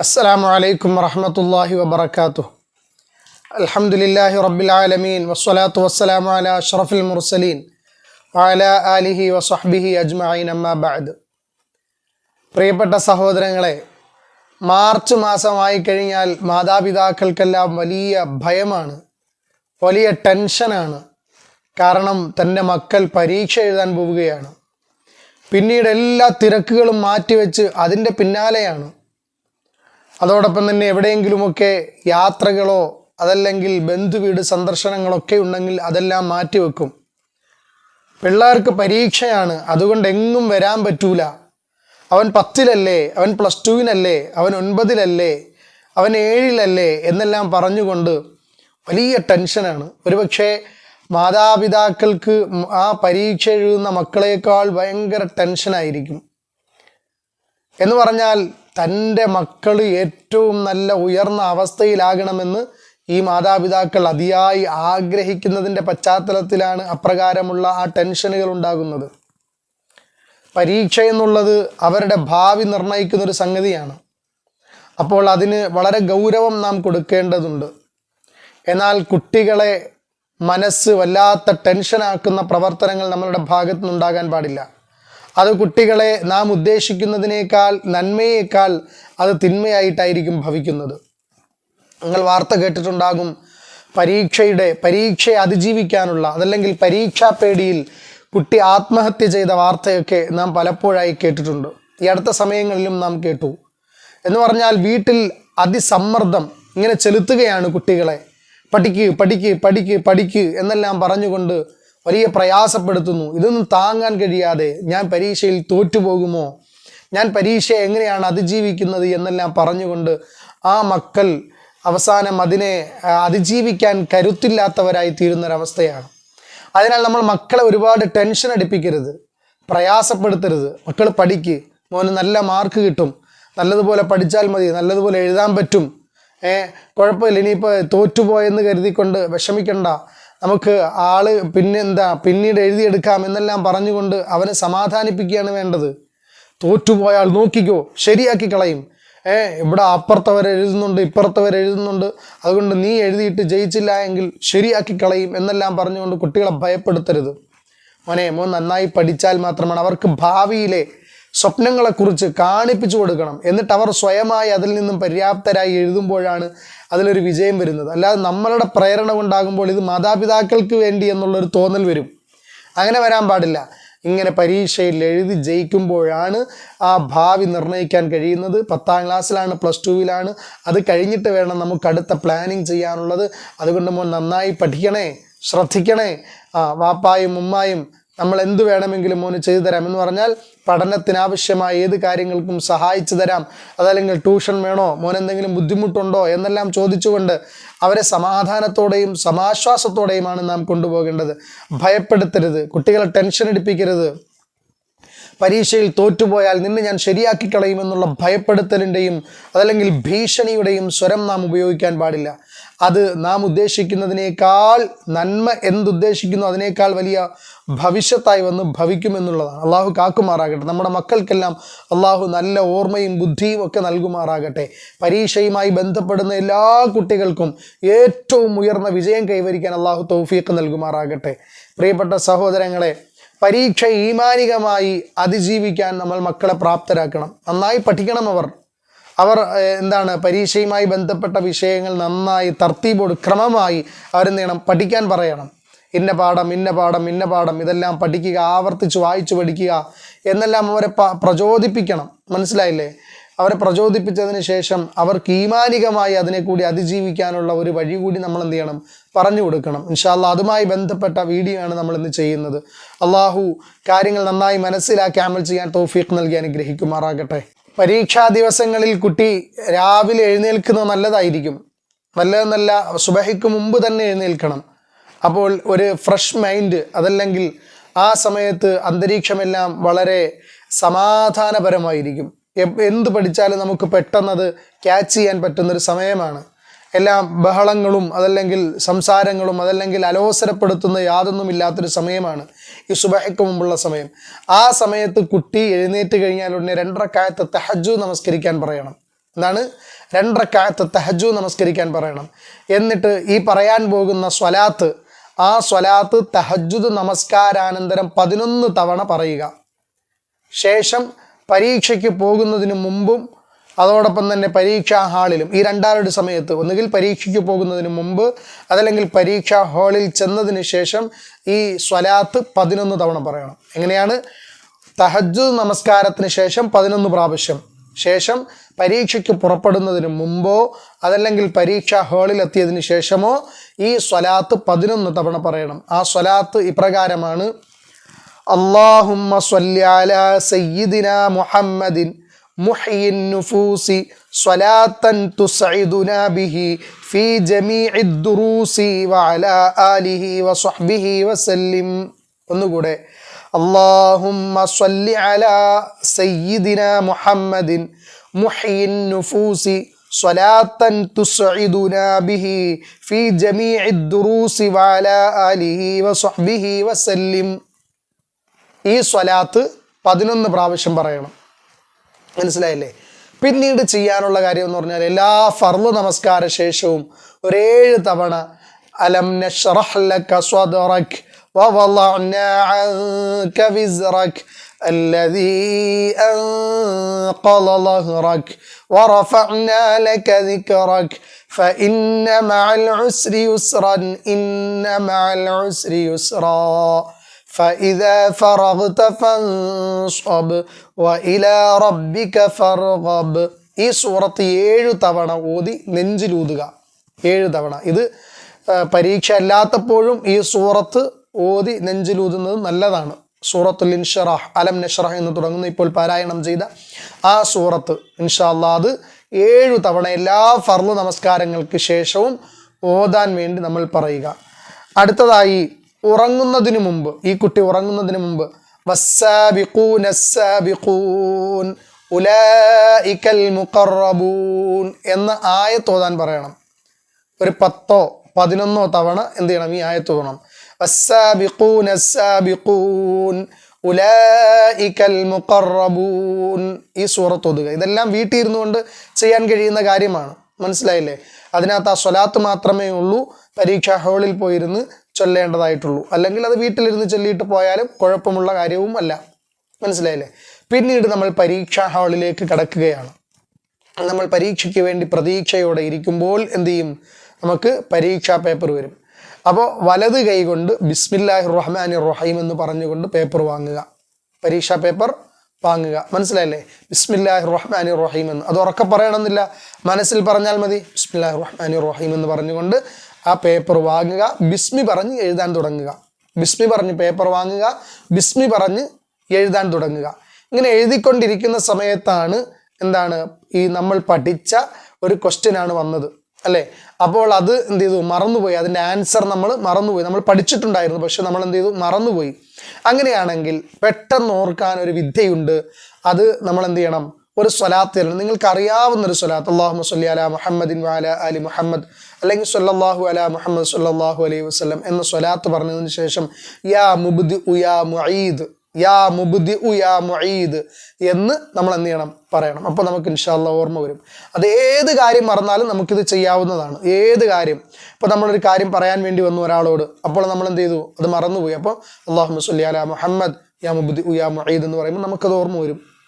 السلام عليكم ورحمة الله وبركاته الحمد لله رب العالمين والصلاة والسلام على أشرف المرسلين وعلى آله وصحبه أجمعين أما بعد പ്രിയപ്പെട്ട സഹോദരങ്ങളെ മാർച്ച് മാസമായി കഴിഞ്ഞാൽ മാതാപിതാക്കൾക്കെല്ലാം വലിയ ഭയമാണ് വലിയ ടെൻഷനാണ് കാരണം തൻ്റെ മക്കൾ പരീക്ഷ എഴുതാൻ പോവുകയാണ് പിന്നീട് എല്ലാ തിരക്കുകളും മാറ്റിവെച്ച് അതിൻ്റെ പിന്നാലെയാണ് അതോടൊപ്പം തന്നെ എവിടെയെങ്കിലുമൊക്കെ യാത്രകളോ അതല്ലെങ്കിൽ ബന്ധുവീട് സന്ദർശനങ്ങളൊക്കെ ഉണ്ടെങ്കിൽ അതെല്ലാം മാറ്റിവെക്കും. പിള്ളേർക്ക് പരീക്ഷയാണ്. അതുകൊണ്ട് എങ്ങും വരാൻ പറ്റൂല. അവൻ പത്തിലല്ലേ? അവൻ പ്ലസ് ടുവിനല്ലേ? അവൻ ഒൻപതിലല്ലേ? അവൻ ഏഴിലല്ലേ? എന്നെല്ലാം പറഞ്ഞുകൊണ്ട് വലിയ ടെൻഷനാണ്. ഒരുപക്ഷെ മാതാപിതാക്കൾക്ക് ആ പരീക്ഷ എഴുതുന്ന മക്കളേക്കാൾ ഭയങ്കര ടെൻഷനായിരിക്കും. എന്ന് പറഞ്ഞാൽ തന്റെ മക്കൾ ഏറ്റവും നല്ല ഉയർന്ന അവസ്ഥയിലാകണമെന്ന് ഈ മാതാപിതാക്കൾ അതിയായി ആഗ്രഹിക്കുന്നതിന്റെ പശ്ചാത്തലത്തിലാണ് അപ്രകാരമുള്ള ആ ടെൻഷനുകൾ ഉണ്ടാകുന്നത്. പരീക്ഷ എന്നുള്ളത് അവരുടെ ഭാവി നിർണയിക്കുന്ന ഒരു സംഗതിയാണ്. അപ്പോൾ അതിന് വളരെ ഗൗരവം നാം കൊടുക്കേണ്ടതുണ്ട്. എന്നാൽ കുട്ടികളെ മനസ്സ് വല്ലാത്ത ടെൻഷനാക്കുന്ന പ്രവർത്തനങ്ങൾ നമ്മളുടെ ഭാഗത്തു നിന്നുണ്ടാകാൻ പാടില്ല. അത് കുട്ടികളെ നാം ഉദ്ദേശിക്കുന്നതിനേക്കാൾ നന്മയേക്കാൾ അത് തിന്മയായിട്ടായിരിക്കും ഭവിക്കുന്നത്. നിങ്ങൾ വാർത്ത കേട്ടിട്ടുണ്ടാകും. പരീക്ഷയുടെ പരീക്ഷയെ അതിജീവിക്കാനുള്ള അതല്ലെങ്കിൽ പരീക്ഷാ പേടിയിൽ കുട്ടി ആത്മഹത്യ ചെയ്ത വാർത്തയൊക്കെ നാം പലപ്പോഴായി കേട്ടിട്ടുണ്ട്. ഈ അടുത്ത സമയങ്ങളിലും നാം കേട്ടു. എന്ന് പറഞ്ഞാൽ വീട്ടിൽ അതിസമ്മർദ്ദം ഇങ്ങനെ ചെലുത്തുകയാണ് കുട്ടികളെ. പഠിക്ക് പഠിക്ക് പഠിക്ക് പഠിക്ക് എന്നെല്ലാം പറഞ്ഞുകൊണ്ട് വലിയ പ്രയാസപ്പെടുത്തുന്നു. ഇതൊന്നും താങ്ങാൻ കഴിയാതെ ഞാൻ പരീക്ഷയിൽ തോറ്റുപോകുമോ? ഞാൻ പരീക്ഷ എങ്ങനെയാണ് അതിജീവിക്കുന്നത് എന്നെല്ലാം പറഞ്ഞുകൊണ്ട് ആ മക്കൾ അവസാനം അതിനെ അതിജീവിക്കാൻ കരുത്തില്ലാത്തവരായി തീരുന്നൊരവസ്ഥയാണ്. അതിനാൽ നമ്മൾ മക്കളെ ഒരുപാട് ടെൻഷൻ അടിപ്പിക്കരുത്. പ്രയാസപ്പെടുത്തരുത്. മക്കൾ പഠിക്ക്. മോന് നല്ല മാർക്ക് കിട്ടും. നല്ലതുപോലെ പഠിച്ചാൽ മതി. നല്ലതുപോലെ എഴുതാൻ പറ്റും. ഏ കുഴപ്പമില്ല. ഇനിയിപ്പോൾ തോറ്റുപോയെന്ന് കരുതിക്കൊണ്ട് വിഷമിക്കണ്ട. നമുക്ക് ആൾ പിന്നെന്താ പിന്നീട് എഴുതിയെടുക്കാം എന്നെല്ലാം പറഞ്ഞുകൊണ്ട് അവനെ സമാധാനിപ്പിക്കുകയാണ് വേണ്ടത്. തോറ്റുപോയാൽ നോക്കിക്കോ ശരിയാക്കി കളയും. ഏ ഇവിടെ അപ്പുറത്തവർ എഴുതുന്നുണ്ട് ഇപ്പുറത്തവർ എഴുതുന്നുണ്ട്. അതുകൊണ്ട് നീ എഴുതിയിട്ട് ജയിച്ചില്ല എങ്കിൽ ശരിയാക്കി കളയും എന്നെല്ലാം പറഞ്ഞുകൊണ്ട് കുട്ടികളെ ഭയപ്പെടുത്തരുത്. മോനെ മോൻ നന്നായി പഠിച്ചാൽ മാത്രമാണ് അവർക്ക് ഭാവിയിലെ സ്വപ്നങ്ങളെക്കുറിച്ച് കാണിപ്പിച്ചു കൊടുക്കണം. എന്നിട്ട് അവർ സ്വയമായി അതിൽ നിന്നും പര്യാപ്തരായി എഴുതുമ്പോഴാണ് അതിലൊരു വിജയം വരുന്നത്. അല്ലാതെ നമ്മളുടെ പ്രേരണ കൊണ്ടാകുമ്പോൾ ഇത് മാതാപിതാക്കൾക്ക് വേണ്ടി എന്നുള്ളൊരു തോന്നൽ വരും. അങ്ങനെ വരാൻ പാടില്ല. ഇങ്ങനെ പരീക്ഷയിൽ എഴുതി ജയിക്കുമ്പോഴാണ് ആ ഭാവി നിർണയിക്കാൻ കഴിയുന്നത്. പത്താം ക്ലാസ്സിലാണ് പ്ലസ് ടുവിലാണ്. അത് കഴിഞ്ഞിട്ട് വേണം നമുക്ക് അടുത്ത പ്ലാനിങ് ചെയ്യാനുള്ളത്. അതുകൊണ്ട് മോൻ നന്നായി പഠിക്കണേ ശ്രദ്ധിക്കണേ. ആ വാപ്പായും ഉമ്മായും നമ്മൾ എന്ത് വേണമെങ്കിലും മോന് ചെയ്തു തരാം എന്ന് പറഞ്ഞാൽ പഠനത്തിനാവശ്യമായ ഏത് കാര്യങ്ങൾക്കും സഹായിച്ചു തരാം. അതല്ലെങ്കിൽ ട്യൂഷൻ വേണോ? മോൻ എന്തെങ്കിലും ബുദ്ധിമുട്ടുണ്ടോ? എന്നെല്ലാം ചോദിച്ചുകൊണ്ട് അവരെ സമാധാനത്തോടെയും സമാശ്വാസത്തോടെയുമാണ് നാം കൊണ്ടുപോകേണ്ടത്. ഭയപ്പെടുത്തരുത്. കുട്ടികളെ ടെൻഷൻ അടിപ്പിക്കരുത്. പരീക്ഷയിൽ തോറ്റുപോയാൽ നിന്നെ ഞാൻ ശരിയാക്കി കളയുമെന്നുള്ള ഭയപ്പെടുത്തലിന്റെയും അതല്ലെങ്കിൽ ഭീഷണിയുടെയും സ്വരം നാം ഉപയോഗിക്കാൻ പാടില്ല. അത് നാം ഉദ്ദേശിക്കുന്നതിനേക്കാൾ നന്മ എന്തുദ്ദേശിക്കുന്നു അതിനേക്കാൾ വലിയ ഭവിഷ്യത്തായി വന്ന് ഭവിക്കുമെന്നുള്ളതാണ് അള്ളാഹു കാക്കുമാറാകട്ടെ. നമ്മുടെ മക്കൾക്കെല്ലാം അള്ളാഹു നല്ല ഓർമ്മയും ബുദ്ധിയും ഒക്കെ നൽകുമാറാകട്ടെ. പരീക്ഷയുമായി ബന്ധപ്പെടുന്ന എല്ലാ കുട്ടികൾക്കും ഏറ്റവും ഉയർന്ന വിജയം കൈവരിക്കാൻ അള്ളാഹു തൗഫീഖ് നൽകുമാറാകട്ടെ. പ്രിയപ്പെട്ട സഹോദരങ്ങളെ പരീക്ഷ ഈമാനികമായി അതിജീവിക്കാൻ നമ്മൾ മക്കളെ പ്രാപ്തരാക്കണം. നന്നായി പഠിക്കണം അവർ. അവർ എന്താണ് പരീക്ഷയുമായി ബന്ധപ്പെട്ട വിഷയങ്ങൾ നന്നായി തർത്തീബോട് ക്രമമായി അവരെന്ത് ചെയ്യണം? പഠിക്കാൻ പറയണം. ഇന്ന പാഠം ഇന്ന പാഠം ഇന്ന പാഠം ഇതെല്ലാം പഠിക്കുക ആവർത്തിച്ച് വായിച്ചു പഠിക്കുക എന്നെല്ലാം അവരെ പ്രചോദിപ്പിക്കണം. മനസ്സിലായില്ലേ? അവരെ പ്രചോദിപ്പിച്ചതിന് ശേഷം അവർക്ക് ഈമാനികമായി അതിനെ കൂടി അതിജീവിക്കാനുള്ള ഒരു വഴി കൂടി നമ്മൾ എന്ത് ചെയ്യണം? പറഞ്ഞു കൊടുക്കണം. ഇൻഷാല്ല അതുമായി ബന്ധപ്പെട്ട വീഡിയോ ആണ് നമ്മൾ ഇന്ന് ചെയ്യുന്നത്. അള്ളാഹു കാര്യങ്ങൾ നന്നായി മനസ്സിലാക്കി അമൽ ചെയ്യാൻ തൗഫീഖ് നൽകി അനുഗ്രഹിക്കുമാറാകട്ടെ. പരീക്ഷാ ദിവസങ്ങളിൽ കുട്ടി രാവിലെ എഴുന്നേൽക്കുന്നത് നല്ലതായിരിക്കും. നല്ലതെന്നല്ല സുബഹയ്ക്ക് മുമ്പ് തന്നെ എഴുന്നേൽക്കണം. അപ്പോൾ ഒരു ഫ്രഷ് മൈൻഡ് അതല്ലെങ്കിൽ ആ സമയത്ത് അന്തരീക്ഷമെല്ലാം വളരെ സമാധാനപരമായിരിക്കും. എന്ത് പഠിച്ചാലും നമുക്ക് പെട്ടെന്നത് ക്യാച്ച് ചെയ്യാൻ പറ്റുന്നൊരു സമയമാണ്. എല്ലാം ബഹളങ്ങളും അതല്ലെങ്കിൽ സംസാരങ്ങളും അതല്ലെങ്കിൽ അലോസരപ്പെടുത്തുന്ന യാതൊന്നും ഇല്ലാത്തൊരു സമയമാണ് ഈ സുബഹയ്ക്ക് മുമ്പുള്ള സമയം. ആ സമയത്ത് കുട്ടി എഴുന്നേറ്റ് കഴിഞ്ഞാൽ ഉടനെ രണ്ടരക്കായത്ത് തഹജു നമസ്കരിക്കാൻ പറയണം. എന്താണ്? രണ്ടരക്കാലത്ത് തഹജു നമസ്കരിക്കാൻ പറയണം. എന്നിട്ട് ഈ പറയാൻ പോകുന്ന സ്വലാത്ത് ആ സ്വലാത്ത് തഹജുദ് നമസ്കാരാനന്തരം പതിനൊന്ന് തവണ പറയുക. ശേഷം പരീക്ഷയ്ക്ക് പോകുന്നതിന് മുമ്പും അതോടൊപ്പം തന്നെ പരീക്ഷാ ഹാളിലും ഈ രണ്ടാളുടെ സമയത്ത് ഒന്നുകിൽ പരീക്ഷയ്ക്ക് പോകുന്നതിന് മുമ്പ് അതല്ലെങ്കിൽ പരീക്ഷാ ഹാളിൽ ചെന്നതിന് ശേഷം ഈ സ്വലാത്ത് പതിനൊന്ന് തവണ പറയണം. എങ്ങനെയാണ്? തഹജ് നമസ്കാരത്തിന് ശേഷം പതിനൊന്ന് പ്രാവശ്യം. ശേഷം പരീക്ഷയ്ക്ക് പുറപ്പെടുന്നതിന് മുമ്പോ അതല്ലെങ്കിൽ പരീക്ഷാ ഹാളിൽ എത്തിയതിന് ശേഷമോ ഈ സ്വലാത്ത് പതിനൊന്ന് തവണ പറയണം. ആ സ്വലാത്ത് ഇപ്രകാരമാണ്. അള്ളാഹുമ്മ സ്വല്യാല സയ്യിദിന മുഹമ്മദിൻ سيدنا محمد محيي النفوس صلاة تسعدنا به في جميع الدروس وعلى آله وصحبه وسلم ഒന്നുകൂടെ اللهم صل على سيدنا محمد محيي النفوس صلاة تسعدنا به في جميع الدروس وعلى آله وصحبه وسلم ഈ സ്വലാത്ത് പതിനൊന്ന് പ്രാവശ്യം പറയണം മനസ്സിലായില്ലേ പിന്നീട് ചെയ്യാനുള്ള കാര്യം എന്ന് പറഞ്ഞാൽ എല്ലാ ഫർള് നമസ്കാര ശേഷവും ഒരേഴ് തവണ അലം നഷ്റഹ് ലക സ്വദറക് ووضعنا عنك وزرك الذي أنقض ظهرك ورفعنا لك ذكرك فإن مع العسر يسرا إن مع العسر يسرا فإذا فرغت فانصب وإلى ربك فارغب ഈ സൂറത്ത് ഏഴു തവണ ഓതി നെഞ്ചിലൂതുക. ഏഴു തവണ. ഇത് പരീക്ഷ അല്ലാത്തപ്പോഴും ഈ സൂറത്ത് ഓതി നെഞ്ചിലൂതുന്നത് നല്ലതാണ്. സൂറത്തുൽ ഇൻഷറാഹ് അലം നഷറാഹ് എന്ന് തുടങ്ങുന്ന ഇപ്പോൾ പാരായണം ചെയ്ത ആ സൂറത്ത്. ഇൻഷാല്ലാ അത് ഏഴു തവണ എല്ലാ ഫർൾ നമസ്കാരങ്ങൾക്ക് ശേഷവും ഓതാൻ വേണ്ടി നമ്മൾ പറയുക. അടുത്തതായി ഉറങ്ങുന്നതിന് മുമ്പ് ഈ കുട്ടി ഉറങ്ങുന്നതിന് മുമ്പ് വസ്സാബിഖൂന السابقون ഉലായിക്കൽ المقربون എന്ന ആയത്ത് ഓതാൻ പറയണം. ഒരു പത്തോ പതിനൊന്നോ തവണ എന്ത് ചെയ്യണം ഈ ആയത്ത് ഓതണം. والسابقون السابقون أولئك المقربون. ഈ സൂറത്ത് ഓതുക. ഇതെല്ലാം വീട്ടിൽ ഇരുന്നു കൊണ്ട് ചെയ്യാൻ കഴിയുന്ന കാര്യമാണ്. മനസ്സിലായില്ലേ? അതിനകത്ത് ആ സ്വലാത്ത് മാത്രമേ ഉള്ളൂ. പരീക്ഷാ ഹാളിൽ പോയിരുന്ന് ചൊല്ലേണ്ടതായിട്ടുള്ളൂ. അല്ലെങ്കിൽ അത് വീട്ടിലിരുന്ന് ചൊല്ലിയിട്ട് പോയാലും കുഴപ്പമുള്ള കാര്യവും അല്ല. മനസ്സിലായില്ലേ? പിന്നീട് നമ്മൾ പരീക്ഷാ ഹാളിലേക്ക് കടക്കുകയാണ്. നമ്മൾ പരീക്ഷയ്ക്ക് വേണ്ടി പ്രതീക്ഷയോടെ ഇരിക്കുമ്പോൾ എന്ത് ചെയ്യും? നമുക്ക് പരീക്ഷാ പേപ്പർ വരും. അപ്പോൾ വലത് കൈ കൊണ്ട് ബിസ്മില്ലാഹി റഹ്മാൻ റഹീം എന്ന് പറഞ്ഞുകൊണ്ട് പേപ്പർ വാങ്ങുക. പരീക്ഷാ പേപ്പർ വാങ്ങുക. മനസ്സിലായില്ലേ? ബിസ്മില്ലാഹി റഹ്മാൻ റഹീം എന്ന്. അത് ഉറക്കെ പറയണമെന്നില്ല. മനസ്സിൽ പറഞ്ഞാൽ മതി. ബിസ്മില്ലാഹി റഹ്മാൻ റഹീം എന്ന് പറഞ്ഞുകൊണ്ട് ആ പേപ്പർ വാങ്ങുക. ബിസ്മി പറഞ്ഞ് എഴുതാൻ തുടങ്ങുക. ബിസ്മി പറഞ്ഞ് പേപ്പർ വാങ്ങുക. ബിസ്മി പറഞ്ഞ് എഴുതാൻ തുടങ്ങുക. ഇങ്ങനെ എഴുതിക്കൊണ്ടിരിക്കുന്ന സമയത്താണ് എന്താണ് ഈ നമ്മൾ പഠിച്ച ഒരു ക്വസ്റ്റ്യൻ ആണ് വന്നത്. അല്ലേ? അപ്പോൾ അത് എന്ത് ചെയ്തു? മറന്നുപോയി. അതിന്റെ ആൻസർ നമ്മൾ മറന്നുപോയി. നമ്മൾ പഠിച്ചിട്ടുണ്ടായിരുന്നു പക്ഷെ നമ്മൾ എന്ത് ചെയ്തു? മറന്നുപോയി. അങ്ങനെയാണെങ്കിൽ പെട്ടെന്ന് ഓർക്കാൻ ഒരു വിദ്യയുണ്ട്. അത് നമ്മൾ എന്ത് ചെയ്യണം? ഒരു സ്വലാത്ത് തരണം. നിങ്ങൾക്ക് അറിയാവുന്ന ഒരു സ്വലാത്ത്. അള്ളാഹു സല്ലി അല മുഹമ്മദിൻ വാല അലി മുഹമ്മദ് അല്ലെങ്കിൽ സല്ലല്ലാഹു അല മുഹമ്മദ് സല്ലല്ലാഹു അലൈഹി വസ്ലം എന്ന സ്വലാത്ത് പറഞ്ഞതിന് ശേഷം യാ മുബ്ദി ഉയാ മുഈദ് യാ മുബ്ദി ഉയാ മുഈദ് എന്ന് നമ്മൾ എന്ത് ചെയ്യണം? പറയണം. അപ്പോൾ നമുക്ക് ഇൻഷാല്ല ഓർമ്മ വരും. അത് ഏത് കാര്യം മറന്നാലും നമുക്കിത് ചെയ്യാവുന്നതാണ്. ഏത് കാര്യം? ഇപ്പോൾ നമ്മളൊരു കാര്യം പറയാൻ വേണ്ടി വന്നു ഒരാളോട്. അപ്പോൾ നമ്മൾ എന്ത് ചെയ്തു? അത് മറന്നുപോയി. അപ്പോൾ അള്ളാഹു സല്ലി അല മുഹമ്മദ് യാ മുബ്ദി ഉയാ മുഈദ് എന്ന് പറയുമ്പോൾ നമുക്കത് ഓർമ്മ വരും.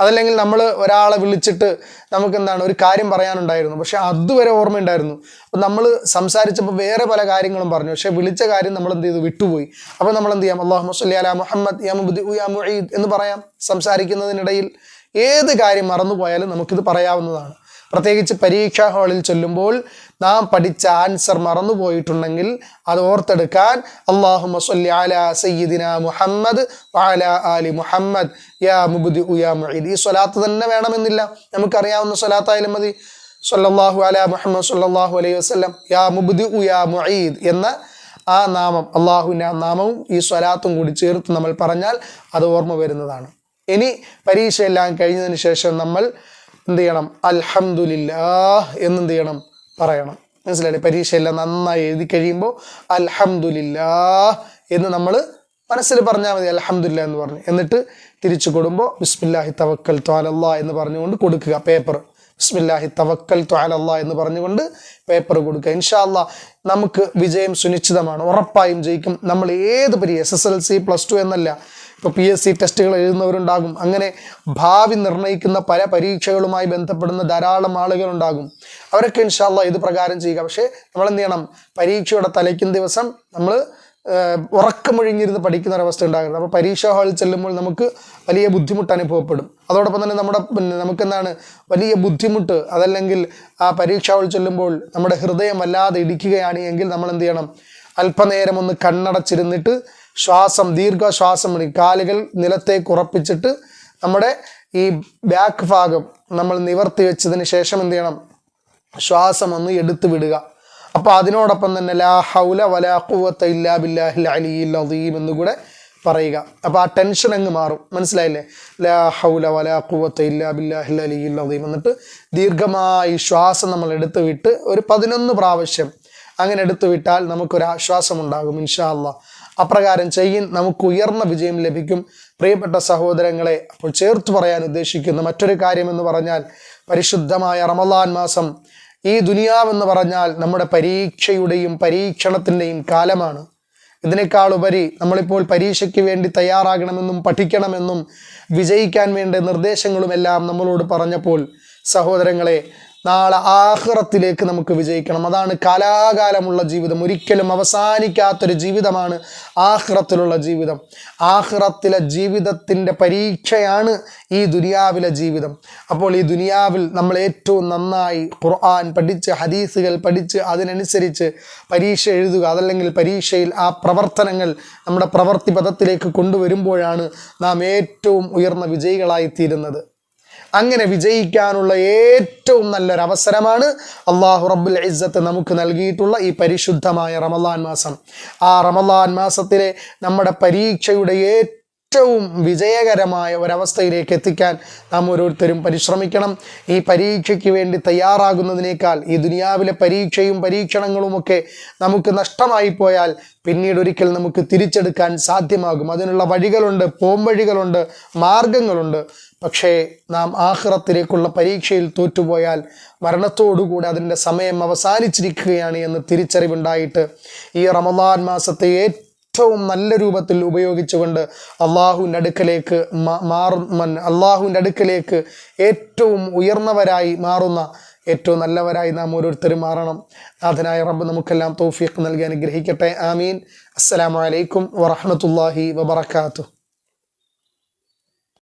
അതല്ലെങ്കിൽ നമ്മൾ ഒരാളെ വിളിച്ചിട്ട് നമുക്ക് എന്താണ് ഒരു കാര്യം പറയാനുണ്ടായിരുന്നു. പക്ഷെ അതുവരെ ഓർമ്മയുണ്ടായിരുന്നു. അപ്പം നമ്മൾ സംസാരിച്ചപ്പോൾ വേറെ പല കാര്യങ്ങളും പറഞ്ഞു. പക്ഷെ വിളിച്ച കാര്യം നമ്മൾ എന്ത് ചെയ്തു? വിട്ടുപോയി. അപ്പോൾ നമ്മൾ എന്ത് ചെയ്യാം അള്ളാഹു മുസ്ലി അല മുഹമ്മദ് യാമുബുദ് ഉയാമുഈദ് എന്ന് പറയാം. സംസാരിക്കുന്നതിനിടയിൽ ഏത് കാര്യം മറന്നുപോയാലും നമുക്കിത് പറയാവുന്നതാണ്. പ്രത്യേകിച്ച് പരീക്ഷാ ഹാളിൽ ചൊല്ലുമ്പോൾ നാം പഠിച്ച ആൻസർ മറന്നുപോയിട്ടുണ്ടെങ്കിൽ അത് ഓർത്തെടുക്കാൻ അള്ളാഹു മസ്ലി അല സയ്യിദിന മുഹമ്മദ് വാല ആലി മുഹമ്മദ്. യാ മുബുദി ഉയാ ഈ സ്വലാത്ത് തന്നെ വേണമെന്നില്ല. നമുക്കറിയാവുന്ന സ്വലാത്തായാലും മതി. സൊല്ലാഹു അല മുഹമ്മദ് സൊല്ലാഹു അലൈഹി വസ്ലം യാ മുബുദി ഉയാ മുഈദ് എന്ന ആ നാമം അള്ളാഹുവിന്റെ ആ നാമവും ഈ സ്വലാത്തും കൂടി ചേർത്ത് നമ്മൾ പറഞ്ഞാൽ അത് ഓർമ്മ വരുന്നതാണ്. ഇനി പരീക്ഷയെല്ലാം കഴിഞ്ഞതിന് ശേഷം നമ്മൾ എന്ത് ചെയ്യണം? അൽഹംദുലില്ലാ എന്നെന്ത് ചെയ്യണം? പറയണം. മനസ്സിലായില്ലേ? പരീക്ഷയെല്ലാം നന്നായി എഴുതി കഴിയുമ്പോൾ അൽഹംദുലില്ലാ എന്ന് നമ്മൾ മനസ്സിൽ പറഞ്ഞാൽ മതി അലഹമില്ല എന്ന് പറഞ്ഞു. എന്നിട്ട് തിരിച്ചു കൊടുമ്പോൾ ബിസ്മില്ലാഹി തവക്കൽ ത്വാലല്ല എന്ന് പറഞ്ഞുകൊണ്ട് കൊടുക്കുക പേപ്പർ. ബിസ്മില്ലാഹി തവക്കൽ ത്വാലല്ല എന്ന് പറഞ്ഞുകൊണ്ട് പേപ്പർ കൊടുക്കുക. ഇൻഷാല്ല നമുക്ക് വിജയം സുനിശ്ചിതമാണ്. ഉറപ്പായും ജയിക്കും. നമ്മൾ ഏത് പരീക്ഷ S S L C plus two എന്നല്ല ഇപ്പോൾ പി എസ് സി ടെസ്റ്റുകൾ എഴുതുന്നവരുണ്ടാകും. അങ്ങനെ ഭാവി നിർണയിക്കുന്ന പല പരീക്ഷകളുമായി ബന്ധപ്പെടുന്ന ധാരാളം ആളുകളുണ്ടാകും. അവരൊക്കെ ഇൻഷാല്ല ഇത് പ്രകാരം ചെയ്യുക. പക്ഷേ നമ്മൾ എന്ത് ചെയ്യണം? പരീക്ഷയുടെ തലയ്ക്കും ദിവസം നമ്മൾ ഉറക്കമൊഴിഞ്ഞിരുന്ന് പഠിക്കുന്ന ഒരവസ്ഥ ഉണ്ടാകരുത്. അപ്പോൾ പരീക്ഷാ ഹാളിൽ ചെല്ലുമ്പോൾ നമുക്ക് വലിയ ബുദ്ധിമുട്ട് അനുഭവപ്പെടും. അതോടൊപ്പം തന്നെ നമ്മുടെ നമുക്കെന്താണ്? വലിയ ബുദ്ധിമുട്ട്. അതല്ലെങ്കിൽ ആ പരീക്ഷാ ഹാളിൽ ചെല്ലുമ്പോൾ നമ്മുടെ ഹൃദയം വല്ലാതെ ഇടിക്കുകയാണ് എങ്കിൽ നമ്മൾ എന്ത് ചെയ്യണം? അല്പനേരം ഒന്ന് കണ്ണടച്ചിരുന്നിട്ട് ശ്വാസം ദീർഘശ്വാസം കാലുകൾ നിലത്തേക്ക് ഉറപ്പിച്ചിട്ട് നമ്മുടെ ഈ ബാക്ക് ഭാഗം നമ്മൾ നിവർത്തി വെച്ചതിന് ശേഷം എന്ത് ചെയ്യണം? ശ്വാസം ഒന്ന് എടുത്തു വിടുക. അപ്പോൾ അതിനോടൊപ്പം തന്നെ ലാ ഹൗല വലാ ഖുവത്ത ഇല്ലാ ബില്ലാഹിൽ എന്നുകൂടെ പറയുക. അപ്പോൾ ആ ടെൻഷൻ അങ്ങ് മാറും. മനസ്സിലായില്ലേ? ലാ ഹൗല വലാ ഇല്ലാ ബില്ലാഹിൽ എന്നിട്ട് ദീർഘമായി ശ്വാസം നമ്മൾ എടുത്തു വിട്ട് ഒരു പതിനൊന്ന് പ്രാവശ്യം അങ്ങനെ എടുത്തു വിട്ടാൽ നമുക്കൊരു ആശ്വാസം ഉണ്ടാകും ഇൻഷാ അല്ലാ അപ്രകാരം ചെയ്യും. നമുക്ക് ഉയർന്ന വിജയം ലഭിക്കും. പ്രിയപ്പെട്ട സഹോദരങ്ങളെ അപ്പോൾ ചേർത്ത് പറയാൻ ഉദ്ദേശിക്കുന്ന മറ്റൊരു കാര്യം എന്ന് പറഞ്ഞാൽ പരിശുദ്ധമായ റമദാൻ മാസം ഈ ദുനിയാവെന്ന് പറഞ്ഞാൽ നമ്മുടെ പരീക്ഷയുടെയും പരീക്ഷണത്തിന്റെയും കാലമാണ്. ഇതിനേക്കാൾ ഉപരി നമ്മളിപ്പോൾ പരീക്ഷയ്ക്ക് വേണ്ടി തയ്യാറാകണമെന്നും പഠിക്കണമെന്നും വിജയിക്കാൻ വേണ്ട നിർദ്ദേശങ്ങളുമെല്ലാം നമ്മളോട് പറഞ്ഞപ്പോൾ സഹോദരങ്ങളെ നാളെ ആഹ്റത്തിലേക്ക് നമുക്ക് വിജയിക്കണം. അതാണ് കാലാകാലമുള്ള ജീവിതം. ഒരിക്കലും അവസാനിക്കാത്തൊരു ജീവിതമാണ് ആഹ്റത്തിലുള്ള ജീവിതം. ആഹ്റത്തിലെ ജീവിതത്തിന്റെ പരീക്ഷയാണ് ഈ ദുനിയാവിലെ ജീവിതം. അപ്പോൾ ഈ ദുനിയാവിൽ നമ്മൾ ഏറ്റവും നന്നായി ഖുർആൻ പഠിച്ച് ഹദീസുകൾ പഠിച്ച് അതിനനുസരിച്ച് പരീക്ഷ എഴുതുക. അതല്ലെങ്കിൽ പരീക്ഷയിൽ ആ പ്രവർത്തനങ്ങൾ നമ്മുടെ പ്രവൃത്തി പദത്തിലേക്ക് കൊണ്ടുവരുമ്പോഴാണ് നാം ഏറ്റവും ഉയർന്ന വിജയികളായി തീരുന്നത് അങ്ങനെ വിജയിക്കാനുള്ള ഏറ്റവും നല്ലൊരു അവസരമാണ് അള്ളാഹു റബ്ബുൽ ഇസ്സത്ത് നമുക്ക് നൽകിയിട്ടുള്ള ഈ പരിശുദ്ധമായ റമലാൻ മാസം. ആ റമലാൻ മാസത്തിലെ നമ്മുടെ പരീക്ഷയുടെ ഏറ്റവും വിജയകരമായ ഒരവസ്ഥയിലേക്ക് എത്തിക്കാൻ നാം ഓരോരുത്തരും പരിശ്രമിക്കണം. ഈ പരീക്ഷയ്ക്ക് വേണ്ടി തയ്യാറാകുന്നതിനേക്കാൾ ഈ ദുനിയാവിലെ പരീക്ഷയും പരീക്ഷണങ്ങളുമൊക്കെ നമുക്ക് നഷ്ടമായി പോയാൽ പിന്നീട് ഒരിക്കൽ നമുക്ക് തിരിച്ചെടുക്കാൻ സാധ്യമാകും. അതിനുള്ള വഴികളുണ്ട് പോംവഴികളുണ്ട് മാർഗങ്ങളുണ്ട്. പക്ഷേ നാം ആഹ്റത്തിലേക്കുള്ള പരീക്ഷയിൽ തോറ്റുപോയാൽ മരണത്തോടുകൂടി അതിന്റെ സമയം അവസാനിച്ചിരിക്കുകയാണ് എന്ന് തിരിച്ചറിവുണ്ടായിട്ട് ഈ റമദാൻ മാസത്തെ ഏറ്റവും നല്ല രൂപത്തിൽ ഉപയോഗിച്ചുകൊണ്ട് അള്ളാഹുവിന്റെ അടുക്കലേക്ക് അള്ളാഹുവിന്റെ അടുക്കലേക്ക് ഏറ്റവും ഉയർന്നവരായി മാറുന്ന ഏറ്റവും നല്ലവരായി നാം ഓരോരുത്തരും മാറണം. നാഥനായ റബ്ബ് നമുക്കെല്ലാം തോഫിയൊക്കെ നൽകി അനുഗ്രഹിക്കട്ടെ. ആമീൻ. അസ്സലാമലൈക്കും വറഹമത്തല്ലാഹി വബർക്കാത്തു